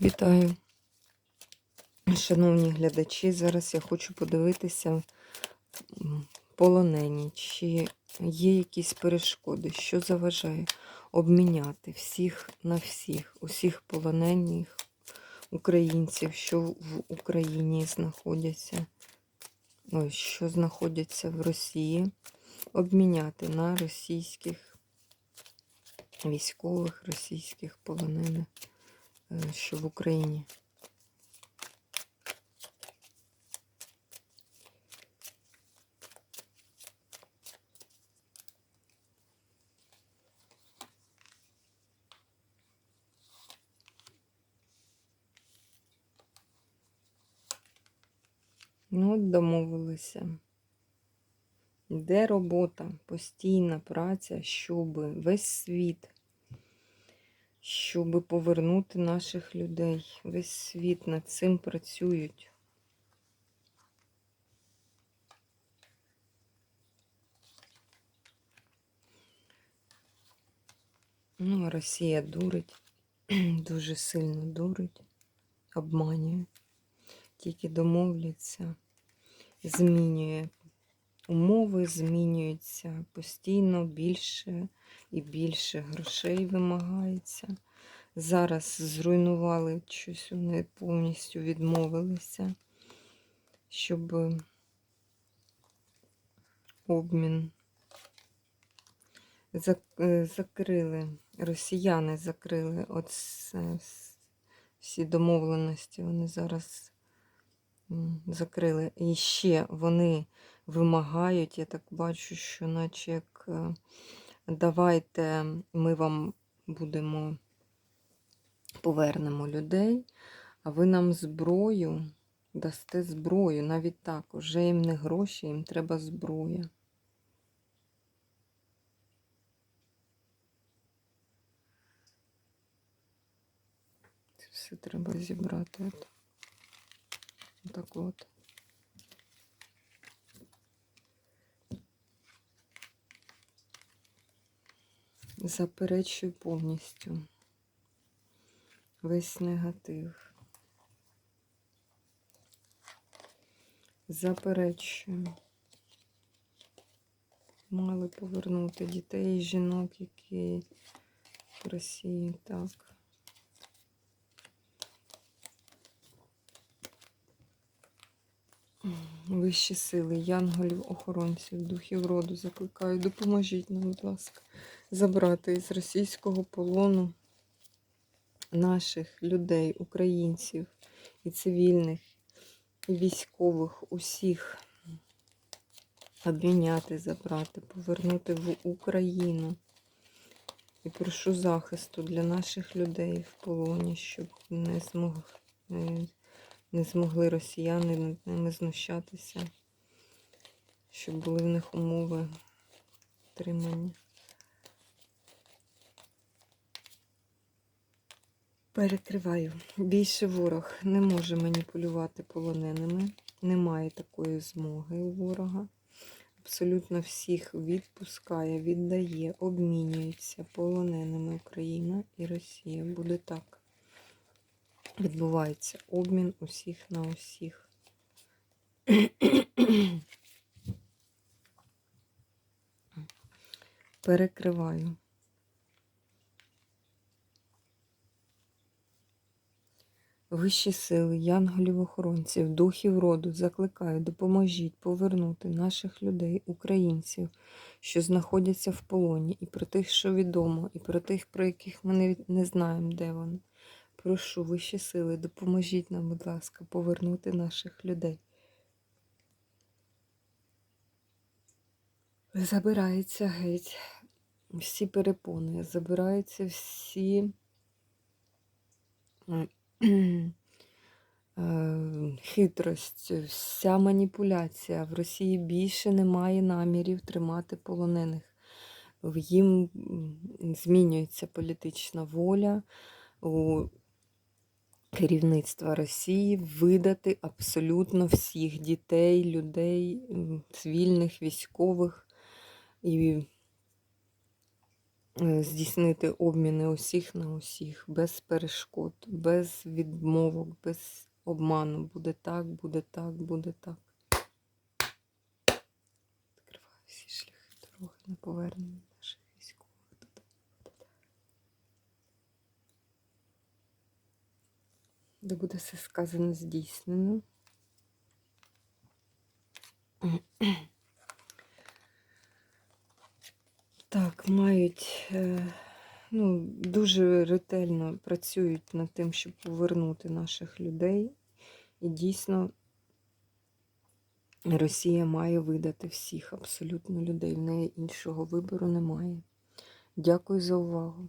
Вітаю, шановні глядачі. Зараз я хочу подивитися полонені, чи є якісь перешкоди, що заважає обміняти всіх на всіх, усіх полонених українців, що в Україні знаходяться, ой, що знаходяться в Росії, обміняти на російських військових, російських полонених що в Україні. Ну, от домовилися. Де робота, постійна праця, щоб весь світ щоб повернути наших людей. Весь світ над цим працюють. Ну, Росія дурить, дуже сильно дурить, обманює, тільки домовляться, змінює. Умови змінюються постійно більше і більше грошей вимагається. Зараз зруйнували щось, вони повністю відмовилися, щоб обмін закрили, росіяни закрили от всі домовленості, вони зараз закрили. І ще вони вимагають, я так бачу, що наче як е, давайте ми вам будемо повернемо людей, а ви нам зброю дасте зброю. Навіть так, уже їм не гроші, їм треба зброя. Це все треба зібрати. От. Так от. Заперечую повністю весь негатив. Заперечую. Мали повернути дітей і жінок, які в Росії так. Вищі сили, янголів, охоронців, духів роду закликаю. Допоможіть нам, будь ласка, забрати із російського полону наших людей, українців і цивільних, і військових, усіх обміняти, забрати, повернути в Україну. І прошу захисту для наших людей в полоні, щоб не змогли, не змогли росіяни над ними знущатися, щоб були в них умови тримання. Перекриваю. Більше ворог не може маніпулювати полоненими. Немає такої змоги у ворога. Абсолютно всіх відпускає, віддає, обмінюється полоненими Україна і Росія. Буде так. Відбувається обмін усіх на усіх. Перекриваю. Вищі сили, янголів-охоронців, духів роду закликаю, допоможіть повернути наших людей, українців, що знаходяться в полоні, і про тих, що відомо, і про тих, про яких ми не знаємо, де вони. Прошу вищі сили, допоможіть нам, будь ласка, повернути наших людей. Забирається геть всі перепони, забираються всі. Е, хитрость, вся маніпуляція. В Росії більше немає намірів тримати полонених. Їм змінюється політична воля у керівництва Росії видати абсолютно всіх дітей, людей, цивільних, військових і е, здійснити обміни усіх на усіх, без перешкод, без відмовок, без обману. Буде так, буде так, буде так. Відкриваю всі шляхи дороги на повернення наших військових додому. Де буде все сказано здійснено. Так, мають е, ну, дуже ретельно працюють над тим, щоб повернути наших людей. І дійсно Росія має видати всіх абсолютно людей. В неї іншого вибору немає. Дякую за увагу.